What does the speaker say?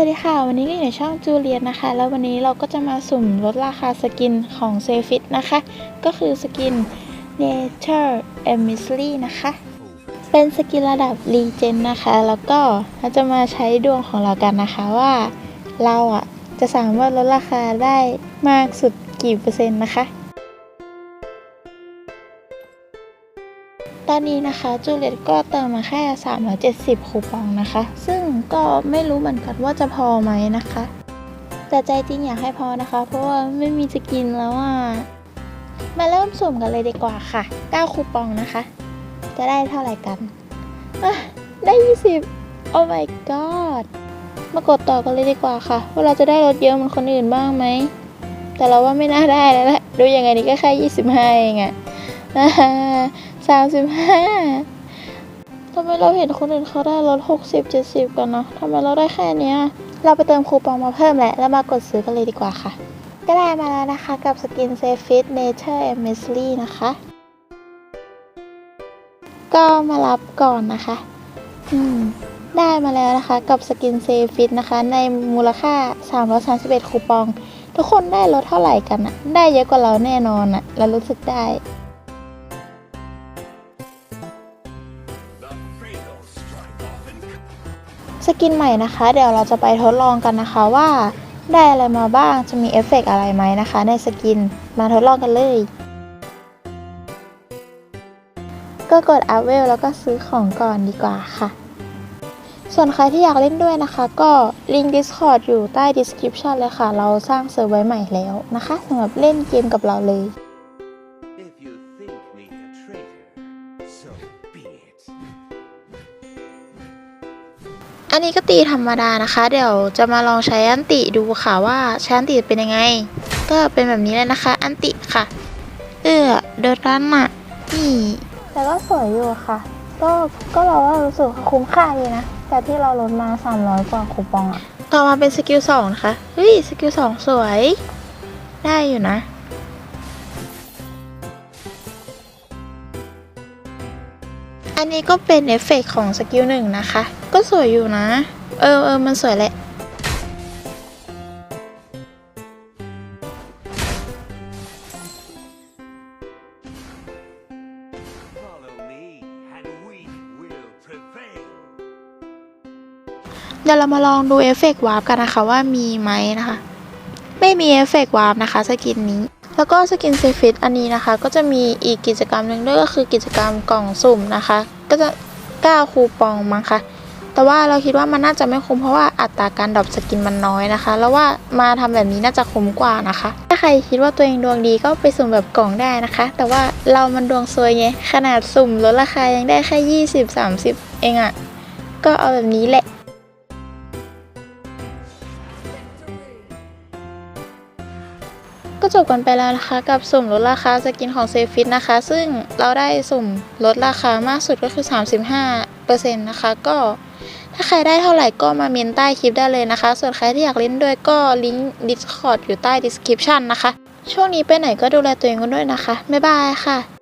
วัสดีค่ะ วันนี้ก็อยู่ในช่องจูเลียนนะคะ แล้ววันนี้เราก็จะมาสุ่มลดราคาสกินของเซฟิตนะคะ ก็คือสกิน Nature e m i s l y นะคะ เป็นสกินระดับรีเจนนะคะ แล้วก็เราจะมาใช้ดวงของเรากันนะคะว่า เราอะจะสามารถลดราคาได้มากสุดกี่เปอร์เซ็นต์นะคะ ตอนนี้นะคะจูเลียตก็เติมมาแค่ 370 คูปองนะคะ ซึ่งก็ไม่รู้เหมือนกันว่าจะพอไหมนะคะ แต่ใจจริงอยากให้พอนะคะ เพราะว่าไม่มีจะกินแล้วอะ มาเริ่มสุ่มกันเลยดีกว่าค่ะ 9 คูปองนะคะ จะได้เท่าไหร่กัน ได้ 20โอ้ my god มากดต่อกันเลยดีกว่าค่ะ ว่าเราจะได้ลดเยอะเหมือนคนอื่นบ้างไหม แต่เราว่าไม่น่าได้แล้วแหละ ดูยังไงนี่ก็แค่ 25 เองอะ สามสิบห้าทำไมเราเห็นคนอื่นเขาได้ลดหกสิบเจ็ดสิบกันเนาะทำไมเราได้แค่เนี้ย เราไปเติมคูปองมาเพิ่มแหละ แล้วมากดซื้อกันเลยดีกว่าค่ะ ก็ได้มาแล้วนะคะกับสกินเซฟิตเนเจอร์เอมเมสลี่นะคะ ก็มารับก่อนนะคะ อืมได้มาแล้วนะคะกับสกินเซฟิตนะคะ ในมูลค่า 331 คูปอง ทุกคนได้ลดเท่าไหร่กันอะได้เยอะกว่าเราแน่นอนอะเรารู้สึกได้ สกินใหม่นะคะ เดี๋ยวเราจะไปทดลองกันนะคะว่าได้อะไรมาบ้างจะมีเอฟเฟกต์อะไรไหมนะคะ ในสกินมาทดลองกันเลย ก็กดอัพเวลแล้วก็ซื้อของก่อนดีกว่าค่ะ ส่วนใครที่อยากเล่นด้วยนะคะ ก็ลิงก์ Discord อยู่ใต้ description เลยค่ะ เราสร้างเซิร์ฟไว้ใหม่แล้วนะคะสำหรับเล่นเกมกับเราเลย อันนี้ก็ตีธรรมดานะคะ เดี๋ยวจะมาลองใช้อันติดูค่ะว่าใช้อันติเป็นยังไง ก็เป็นแบบนี้เลยนะคะ อันติค่ะ เออเดินรันอะนี่แต่ก็สวยอยู่ค่ะ ก็ก็เราว่ารู้สึกว่าคุ้มค่าดีนะแต่ที่เราลดมา 300 กว่าคูปองอะต่อมาเป็นสกิล2นะคะเฮ้ยสกิล2สวย ได้อยู่นะ อันนี้ก็เป็นเอฟเฟกต์ของสกิลหนึ่งนะคะ ก็สวยอยู่นะ เออเออมันสวยแหละเดี๋ยวเรามาลองดูเอฟเฟกต์วาร์ปกันนะคะว่ามีไหมนะคะ ไม่มีเอฟเฟกต์วาร์ปนะคะสกินนี้ แล้วก็สกินเซฟิตอันนี้นะคะ ก็จะมีอีกกิจกรรมหนึ่งด้วยก็คือกิจกรรมกล่องสุ่มนะคะ ก็จะ 9 คูปองมั้งคะแต่ว่าเราคิดว่ามันน่าจะไม่คุ้มเพราะว่าอัตราการดรอปสกินมันน้อยนะคะ แล้วว่ามาทำแบบนี้น่าจะคุ้มกว่านะคะ ถ้าใครคิดว่าตัวเองดวงดีก็ไปสุ่มแบบกล่องได้นะคะ แต่ว่าเรามันดวงซวยไงขนาดสุ่มลดราคายังได้แค่20 30 เองอะ่ะก็เอาแบบนี้แหละ จบกันไปแล้วนะคะ กับสุ่มลดราคาสกินของเซฟิตนะคะ ซึ่งเราได้สุ่มลดราคามากสุดก็คือ 35%นะคะก็ถ้าใครได้เท่าไหร่ก็มาเมนใต้คลิปได้เลยนะคะ ส่วนใครที่อยากเล่นด้วยก็ลิงก์ Discord อยู่ใต้ description นะคะ ช่วงนี้ไปไหนก็ดูแลตัวเองกันด้วยนะคะ บ๊ายบายค่ะ